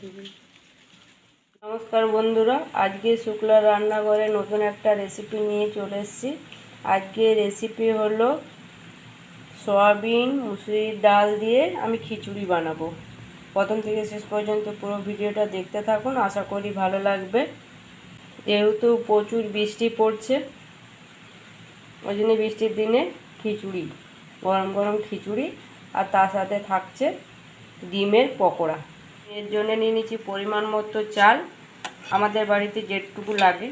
দিবেন নমস্কার বন্ধুরা, আজকে শুক্লা রান্নাঘরে নতুন একটা রেসিপি নিয়ে চলে এসেছি। আজকে রেসিপি হলো সয়াবিন, মুসুরির ডাল দিয়ে আমি খিচুড়ি বানাবো। প্রথম থেকে শেষ পর্যন্ত পুরো ভিডিওটা দেখতে থাকুন, আশা করি ভালো লাগবে। যেহেতু প্রচুর বৃষ্টি পড়ছে, ওই জন্য বৃষ্টির দিনে খিচুড়ি, গরম গরম খিচুড়ি আর তার সাথে থাকছে ডিমের পকোড়া। এর জন্য নিয়ে নিচ্ছি পরিমাণ মতো চাল। আমাদের বাড়িতে যেটুকু লাগে।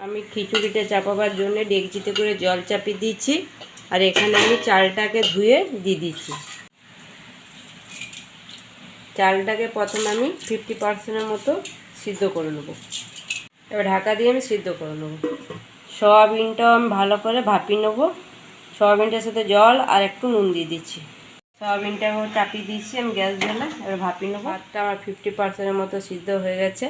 আমি খিচুড়িটা চাপাবার জন্য ডেকচিতে করে জল চাপিয়ে দিচ্ছি আর এখানে আমি চালটাকে ধুয়ে দিয়ে দিচ্ছি চালটাকে প্রথমে আমি ফিফটি পার্সেন্টের মতো সিদ্ধ করে নেব। এবার ঢাকা দিয়ে আমি সিদ্ধ করে নেব। সয়াবিনটাও আমি ভালো করে ভাপিয়ে নেব। সয়াবিনটার সাথে জল আর একটু নুন দিয়ে দিচ্ছি। সয়াবিনটাকেও চাপিয়ে দিচ্ছি আমি গ্যাস জ্বালা এবার ভাপিয়ে নেব। ভাতটা আমার ফিফটি পার্সেন্টের মতো সিদ্ধ হয়ে গেছে।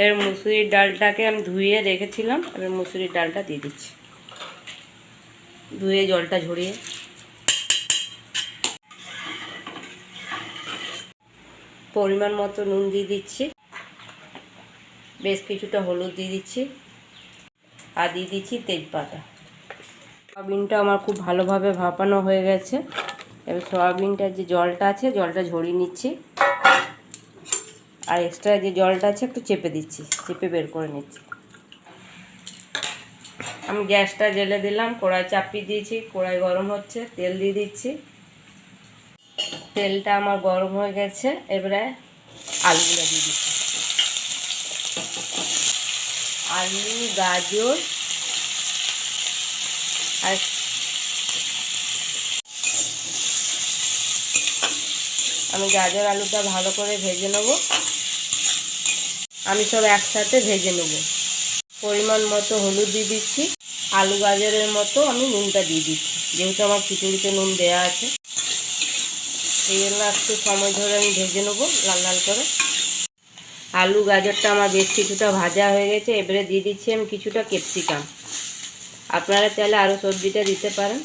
এবার মুসুরির ডালটাকে আমি ধুয়ে রেখেছিলাম, এবার মুসুরির ডালটা দিয়ে দিচ্ছি। ধুয়ে জলটা ঝরিয়ে। পরিমাণ মতো নুন দিয়ে দিচ্ছি। বেশ কিছুটা হলুদ দিয়ে দিচ্ছি। আর দিয়ে দিচ্ছি তেজপাতা। সয়াবিনটা আমার খুব ভালোভাবে ভাপানো হয়ে গেছে। এবার সয়াবিনটার যে জলটা আছে, জলটা ঝরিয়ে নিচ্ছি। আর এক্সট্রা যে জলটা আছে একটু চেপে দিচ্ছি, চেপে বের করে নিচ্ছি। আমি গ্যাসটা জেলে দিলাম, কড়াই চাপিয়ে দিয়েছি, কড়াই গরম হচ্ছে, তেল দিয়ে দিচ্ছি। তেলটা আমার গরম হয়ে গেছে, এবারে আলুগুলো দিয়ে দিচ্ছি। আলু, গাজর আর আমি গাজর আলুটা ভালো করে ভেজে নেব। আমি সব একসাথে ভেজে নেব। পরিমাণ মতো হলুদ দিয়ে দিচ্ছি। আলু গাজরের মতো আমি নুনটা দিয়ে দিচ্ছি। যেহেতু আমার খিচুড়িতে নুন দেওয়া আছে। এই জন্য একটু সময় ধরে আমি ভেজে নেব লাল লাল করে। আলু গাজরটা আমার বেশ কিছুটা ভাজা হয়ে গেছে। এবারে দিয়ে দিচ্ছি আমি কিছুটা ক্যাপসিকাম। আপনারা চাইলে আরও সবজিটা দিতে পারেন।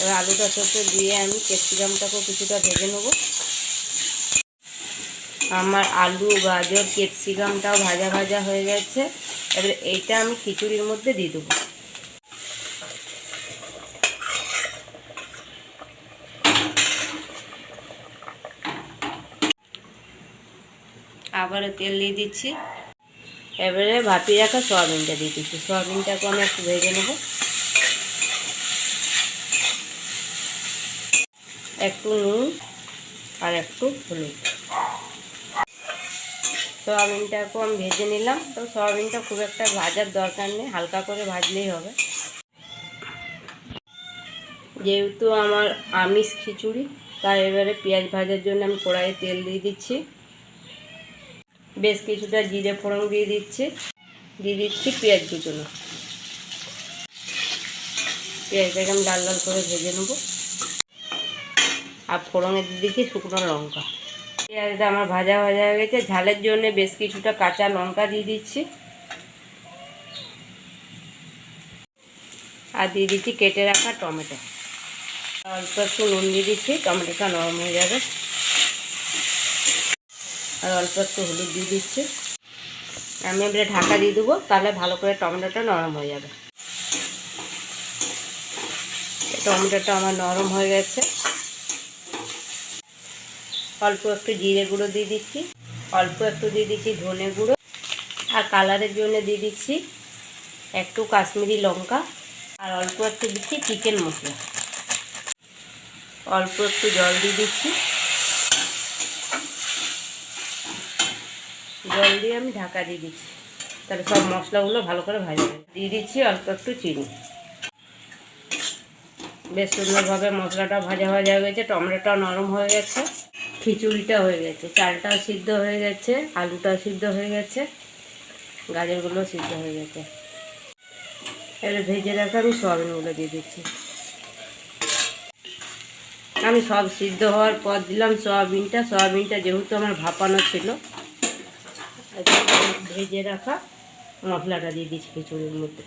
এবার আলুটা সবকে দিয়ে আমি ক্যাপসিকামটাকেও কিছুটা ভেজে নেব। আমার আলু, গাজর, ক্যাপসিকামটাও ভাজা ভাজা হয়ে গেছে। এবার এইটা আমি খিচুড়ির মধ্যে দিয়ে দেবো। আবারও তেল দিয়ে দিচ্ছি। এবারে ভাপিয়ে রাখা সয়াবিনটা দিয়ে দিচ্ছি। সয়াবিনটাকে আমি একটু ভেজে নেব। একটু নুন আর একটু হলুদ। সয়াবিনটাকেও আমি ভেজে নিলাম। তো সয়াবিনটা খুব একটা ভাজার দরকার নেই, হালকা করে ভাজলেই হবে। যেহেতু আমার আমিষ খিচুড়ি, তাই এবারে পেঁয়াজ ভাজার জন্য আমি কড়াইয়ে তেল দিয়ে দিচ্ছি। বেশ কিছুটা জিরে ফোড়ন দিয়ে দিচ্ছি। দিয়ে দিচ্ছি পেঁয়াজ কুচনো। পেঁয়াজটাকে আমি লাল লাল করে ভেজে নেব। আর ফোড়নে দিচ্ছি শুকনো লঙ্কা। পেঁয়াজটা আমার ভাজা ভাজা হয়ে গেছে। ঝালের জন্য বেশ কিছুটা কাঁচা লঙ্কা দিয়ে দিচ্ছি। আর দিয়ে দিচ্ছি কেটে রাখা টমেটো। অল্প একটু নুন দিয়ে দিচ্ছি, টমেটোটা নরম হয়ে যাবে। আর অল্প একটু হলুদ দিয়ে দিচ্ছি। আমি এবারে ঢাকা দিয়ে দেবো, তাহলে ভালো করে টমেটোটা নরম হয়ে যাবে। টমেটোটা আমার নরম হয়ে গেছে। অল্প একটু জিরে গুঁড়ো দিয়ে দিচ্ছি। অল্প একটু দিয়ে দিচ্ছি ধনে গুঁড়ো। আর কালারের জন্য দিয়ে দিচ্ছি একটু কাশ্মীরি লঙ্কা। আর অল্প একটু দিচ্ছি চিকেন মশলা। অল্প একটু জল দিয়ে দিচ্ছি। জল দিয়ে আমি ঢাকা দিয়ে দিচ্ছি। তাহলে সব মশলাগুলো ভালো করে ভাজা দিয়ে দিচ্ছি অল্প একটু চিনি। বেশ সুন্দরভাবে মশলাটা ভাজা ভাজা হয়ে গেছে। টমেটোটাও নরম হয়ে গেছে। খিচুড়িটা হয়ে গেছে। চালটাও সিদ্ধ হয়ে গেছে। আলুটাও সিদ্ধ হয়ে গেছে। গাজরগুলো সিদ্ধ হয়ে গেছে। এবারে ভেজে রাখা আমি সোয়াবিনগুলো দিয়ে দিচ্ছি। আমি সব সিদ্ধ হওয়ার পর দিলাম সয়াবিনটা। সয়াবিনটা যেহেতু আমার ভাপানো ছিল ভেজে রাখা মশলাটা দিয়ে দিচ্ছি খিচুড়ির মধ্যে।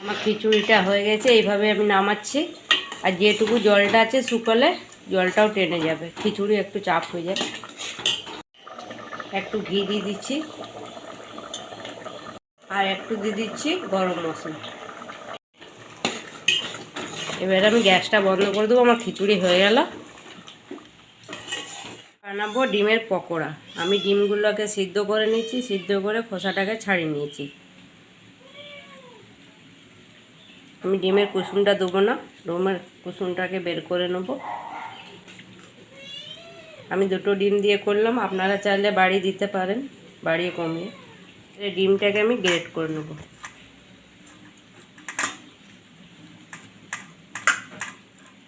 আমার খিচুড়িটা হয়ে গেছে, এইভাবে আমি নামাচ্ছি। আর যেটুকু জলটা আছে শুকালে, জলটাও টেনে যাবে। খিচুড়ি একটু চাপ হয়ে যায়। একটু ঘি দিয়ে দিচ্ছি। আর একটু দিয়ে দিচ্ছি গরম মশলা। এবার আমি গ্যাসটা বন্ধ করে দেবো, আমার খিচুড়ি হয়ে গেল। বানাবো ডিমের পকোড়া। আমি ডিমগুলোকে সিদ্ধ করে নিয়েছি সিদ্ধ করে খোসাটাকে ছাড়িয়ে নিয়েছি। আমি ডিমের কুসুমটা দেবো না, ডিমের কুসুমটাকে বের করে নেব। আমি দুটো ডিম দিয়ে করলাম, আপনারা চাইলে বাড়ি দিতে পারেন, বাড়িয়ে কমিয়ে। ডিমটাকে আমি গ্রেট করে নেব।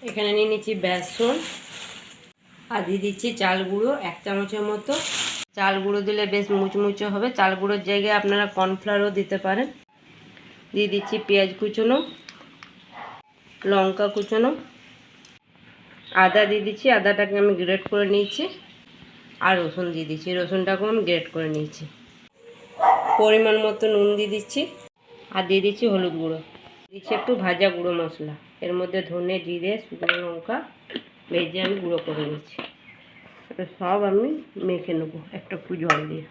এখানে নিয়ে নিচ্ছি বেসন। আর দিয়ে দিচ্ছি চাল গুঁড়ো, এক চামচের মতো। চাল গুঁড়ো দিলে বেশ মুচমুচে হবে। চাল গুঁড়োর জায়গায় আপনারা কর্নফ্লাওয়ারও দিতে পারেন। দিয়ে দিচ্ছি পেঁয়াজ কুচোনো, লঙ্কা কুচোনো। আদা দিয়ে দিচ্ছি, আদাটাকে আমি গ্রেট করে নিয়েছি। আর রসুন দিয়ে দিচ্ছি, রসুনটাকেও আমি গ্রেট করে নিয়েছি। পরিমাণ মতো নুন দিয়ে দিচ্ছি। আর দিয়ে দিচ্ছি হলুদ গুঁড়ো। দিচ্ছি একটু ভাজা গুঁড়ো মশলা। এর মধ্যে ধনে, জিরে, শুকনো লঙ্কা। ভেজে আমি গুঁড়ো করে এটা সব আমি মেখে নেব, একটা একটু জল দিয়ে।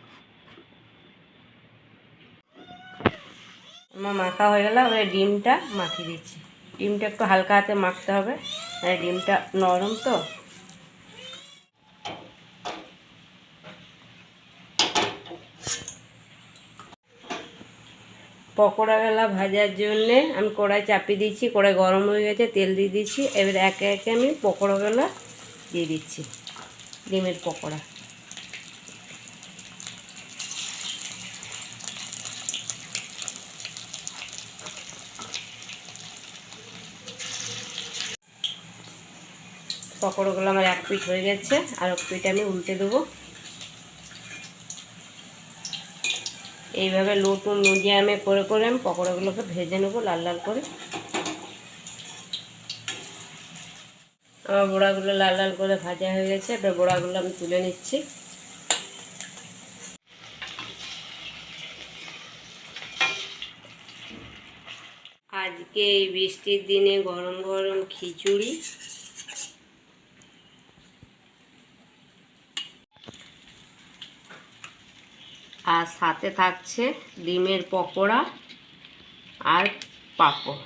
আমার মাখা হয়ে গেল এবার ডিমটা মাখিয়ে দিচ্ছি। ডিমটা একটু হালকা হাতে মাখতে হবে ডিমটা নরম তো। পকোড়াগুলা ভাজার জন্যে আমি কড়াই চাপিয়ে দিচ্ছি কড়াই গরম হয়ে গেছে, তেল দিয়ে দিচ্ছি এবার একে একে আমি পকোড়াগুলো দিয়ে দিচ্ছি, ডিমের পকোড়া। পকোড়াগুলো আমার এক পিঠ হয়ে গেছে, আর এক পিঠ আমি উল্টে দেবো। এইভাবে লো টু মিডিয়ামে করে করে আমি পকোড়াগুলোকে ভেজে নেব লাল লাল করে। আমার বড়াগুলো লাল লাল করে ভাজা হয়ে গেছে, এবার বড়াগুলো আমি তুলে নিচ্ছি। আজকে এই বৃষ্টির দিনে গরম গরম খিচুড়ি। আর সাথে থাকছে ডিমের পকোড়া আর পাঁপড়।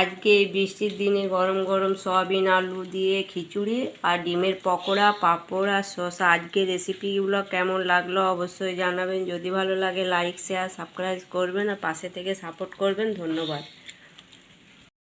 আজকে এই বৃষ্টির দিনে গরম গরম সয়াবিন, আলু দিয়ে খিচুড়ি আর ডিমের পকোড়া, পাঁপড় আর শসা। আজকের রেসিপিগুলো কেমন লাগল অবশ্যই জানাবেন। যদি ভালো লাগে লাইক শেয়ার সাবস্ক্রাইব করবেন আর পাশে থেকে সাপোর্ট করবেন। ধন্যবাদ।